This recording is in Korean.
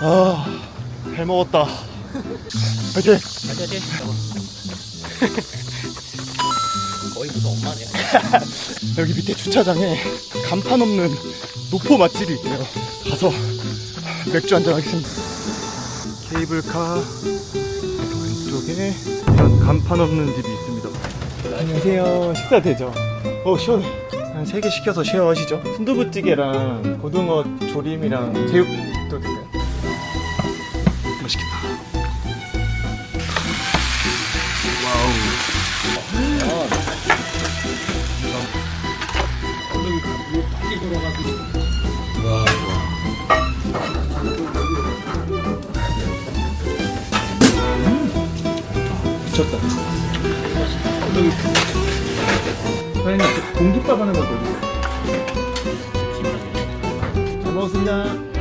아, 잘 먹었다. 파이팅! 가자지. 거의 무슨 엄마네. 여기 밑에 주차장에 간판 없는 노포 맛집이 있대요. 가서 맥주 한잔 하겠습니다. 케이블카 왼쪽에 이런 간판 없는 집이 있습니다. 안녕하세요. 식사 되죠? 어 시원해. 한세개 시켜서 쉐어하시죠. 순두부찌개랑 고등어 조림이랑 제육도 드세요. 미쳤다. 사장님, 공깃밥 하는 거 보여주세요. 잘 먹었습니다.